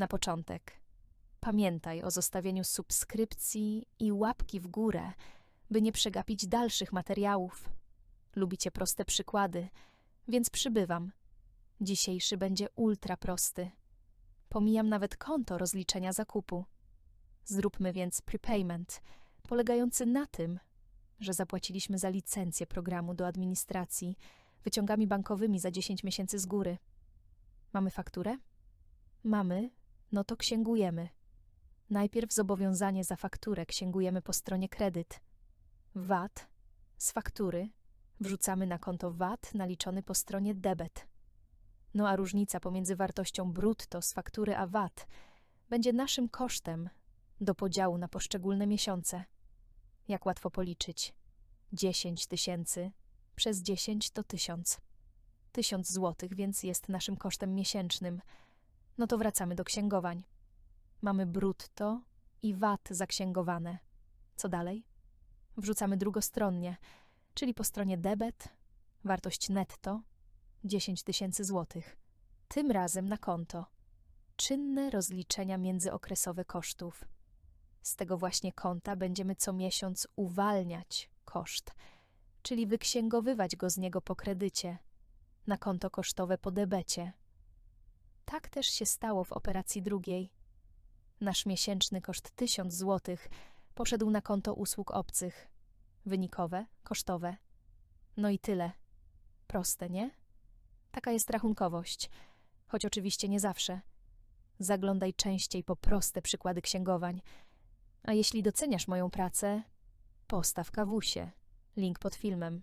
Na początek, pamiętaj o zostawieniu subskrypcji i łapki w górę, by nie przegapić dalszych materiałów. Lubicie proste przykłady, więc przybywam. Dzisiejszy będzie ultra prosty. Pomijam nawet konto rozliczenia zakupu. Zróbmy więc prepayment, polegający na tym, że zapłaciliśmy za licencję programu do administracji wyciągami bankowymi za 10 miesięcy z góry. Mamy fakturę? Mamy, no to księgujemy. Najpierw zobowiązanie za fakturę księgujemy po stronie kredyt. VAT z faktury wrzucamy na konto VAT naliczony po stronie debet. No a różnica pomiędzy wartością brutto z faktury a VAT będzie naszym kosztem do podziału na poszczególne miesiące. Jak łatwo policzyć? 10 tysięcy przez 10 to 1000. 1000 złotych, więc jest naszym kosztem miesięcznym. No to wracamy do księgowań. Mamy brutto i VAT zaksięgowane. Co dalej? Wrzucamy drugostronnie, czyli po stronie debet, wartość netto 10 tysięcy złotych. Tym razem na konto. Czynne rozliczenia międzyokresowe kosztów. Z tego właśnie konta będziemy co miesiąc uwalniać koszt, czyli wyksięgowywać go z niego po kredycie, na konto kosztowe po debecie. Tak też się stało w operacji drugiej. Nasz miesięczny koszt 1000 zł poszedł na konto usług obcych. Wynikowe, kosztowe. No i tyle. Proste, nie? Taka jest rachunkowość, choć oczywiście nie zawsze. Zaglądaj częściej po proste przykłady księgowań. A jeśli doceniasz moją pracę, postaw kawusie. Link pod filmem.